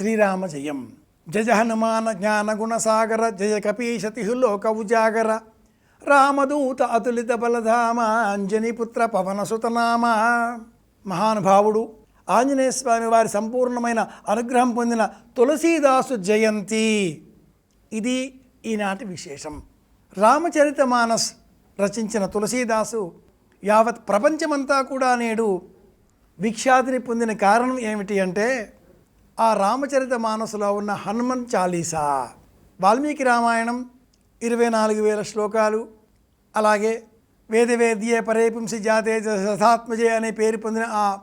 శ్రీరామ జయం జయ హనుమాన జ్ఞాన గుణసాగర జయ కపీశతి లోక ఉజాగర రామదూత అతులిత బలధామ అంజనీపుత్ర పవనసుతనామ మహానుభావుడు ఆంజనేయ స్వామి వారి సంపూర్ణమైన అనుగ్రహం పొందిన తులసీదాసు జయంతి. ఇది ఈనాటి విశేషం. రామచరిత మానస్ రచించిన తులసీదాసు యావత్ ప్రపంచమంతా కూడా నేడు విఖ్యాతిని పొందిన కారణం ఏమిటి అంటే ఆ రామచరిత మానసులో ఉన్న హనుమన్ చాలీసా. వాల్మీకి రామాయణం ఇరవై నాలుగు వేల శ్లోకాలు. అలాగే వేదవేద్యే పరేపుంసి జాతే సథాత్మజే అనే పేరు పొందిన ఆ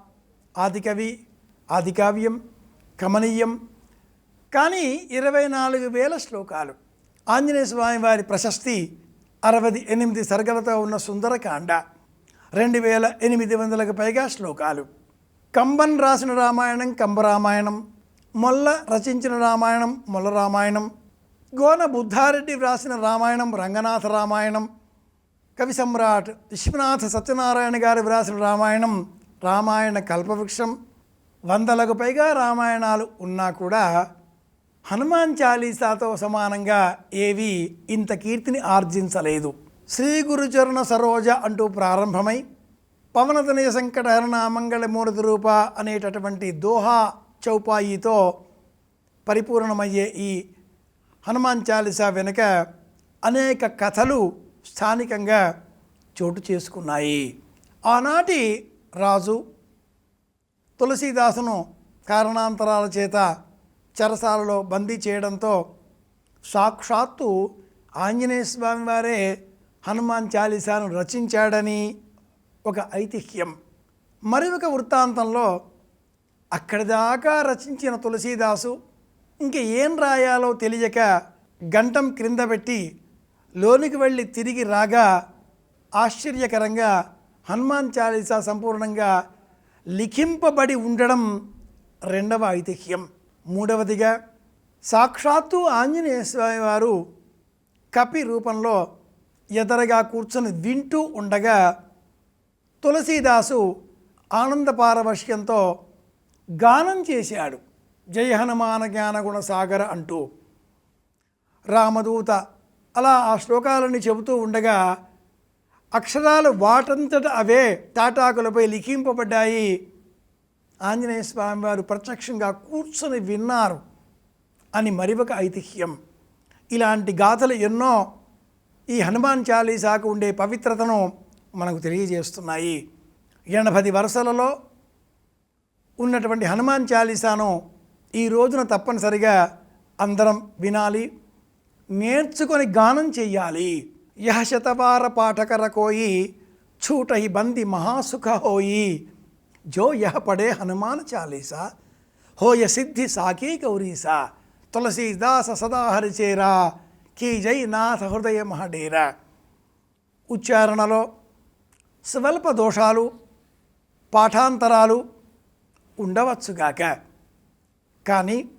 ఆదికవి ఆదికావ్యం కమనీయం. కానీ ఇరవై నాలుగు వేల శ్లోకాలు. ఆంజనేయ స్వామి వారి ప్రశస్తి అరవై ఎనిమిది సర్గలతో ఉన్న సుందరకాండ. రెండు వేల ఎనిమిది వందలకు పైగా శ్లోకాలు. కంబన్ రాసిన రామాయణం కంబరామాయణం మొల్ల రచించిన రామాయణం మొల్ల రామాయణం. గోన బుద్ధారెడ్డి వ్రాసిన రామాయణం రంగనాథ రామాయణం. కవి సమ్రాట్ విశ్వనాథ సత్యనారాయణ గారు వ్రాసిన రామాయణం రామాయణ కల్పవృక్షం. వందలకు పైగా రామాయణాలు ఉన్నా కూడా హనుమాన్ చాలీసాతో సమానంగా ఏవి ఇంత కీర్తిని ఆర్జించలేదు. శ్రీ గురుచరణ సరోజ అంటూ ప్రారంభమై పవనతనయ సంకటహరణ మంగళమూర్తి రూప అనేటటువంటి దోహా చౌపాయితో పరిపూర్ణమయ్యే ఈ హనుమాన్ చాలీసా వెనుక అనేక కథలు స్థానికంగా చోటు చేసుకున్నాయి. ఆనాటి రాజు తులసీదాసును కారణాంతరాల చేత చెరసాలలో బందీ చేయడంతో సాక్షాత్తు ఆంజనేయ స్వామి వారే హనుమాన్ చాలీసాను రచించాడని ఒక ఐతిహ్యం. మరి ఒక వృత్తాంతంలో అక్కడి దాకా రచించిన తులసీదాసు ఇంక ఏం రాయాలో తెలియక గంటం క్రింద పెట్టి లోనికి వెళ్ళి తిరిగి రాగా ఆశ్చర్యకరంగా హనుమాన్ చాలీసా సంపూర్ణంగా లిఖింపబడి ఉండడం రెండవ ఐతిహ్యం. మూడవదిగా సాక్షాత్తు ఆంజనేయ స్వామి వారు కపి రూపంలో ఎదరగా కూర్చొని వింటూ ఉండగా తులసీదాసు ఆనంద పారవశ్యంతో గానం చేశాడు. జయ హనుమాన జ్ఞానగుణ సాగర అంటూ. రామదూత అలా ఆ శ్లోకాలన్నీ చెబుతూ ఉండగా అక్షరాలు వాటంతట అవే తాటాకులపై లిఖింపబడ్డాయి. ఆంజనేయ స్వామివారు ప్రత్యక్షంగా కూర్చొని విన్నారు. అని మరి ఒక ఐతిహ్యం. ఇలాంటి గాథలు ఎన్నో ఈ హనుమాన్ చాలీసాకు ఉండే పవిత్రతను మనకు తెలియజేస్తున్నాయి. ఎనభై వరుసలలో ఉన్నటువంటి హనుమాన్ చాలీసాను ఈ రోజున తప్పనిసరిగా అందరం వినాలి నేర్చుకొని గానం చెయ్యాలి. యహ శతవార పాఠకర కోయి చూటహి బంది మహాసుఖహోయి జో యహ పడే హనుమాన్ చాలీసా? హోయ సిద్ధి సాకీ గౌరీసా? తులసీదాస సదాహరి చేరా కీ జై నాథ హృదయ మహడేరా? ఉచ్చారణలో స్వల్ప దోషాలు పాఠాంతరాలు ఉండవచ్చుగాక కానీ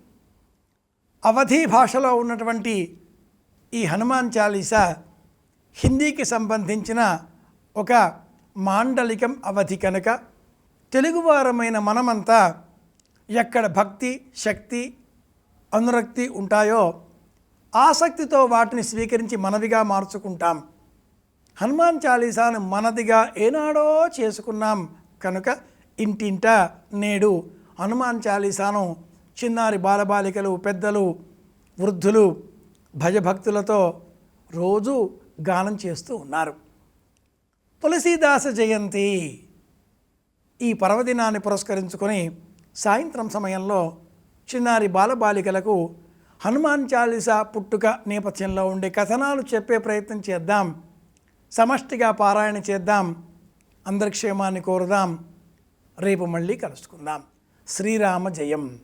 అవధి భాషలో ఉన్నటువంటి ఈ హనుమాన్ చాలీసా హిందీకి సంబంధించిన ఒక మాండలికం అవధి కనుక తెలుగువారమైన మనమంతా ఎక్కడ భక్తి శక్తి అనురక్తి ఉంటాయో ఆసక్తితో వాటిని స్వీకరించి మనవిగా మార్చుకుంటాం. హనుమాన్ చాలీసాను మనదిగా ఏనాడో చేసుకున్నాం కనుక ఇంటింట నేడు హనుమాన్ చాలీసాను చిన్నారి బాలబాలికలు పెద్దలు వృద్ధులు భయభక్తులతో రోజు గానం చేస్తూ ఉన్నారు. తులసీదాస జయంతి ఈ పర్వదినాన్ని పురస్కరించుకొని సాయంత్రం సమయంలో చిన్నారి బాలబాలికలకు హనుమాన్ చాలీసా పుట్టుక నేపథ్యంలో ఉండే కథనాలు చెప్పే ప్రయత్నం చేద్దాం. సమష్టిగా పారాయణ చేద్దాం. అందరి క్షేమాన్ని కోరుదాం. రేపు మళ్ళీ కలుసుకుందాం. శ్రీరామ జయం.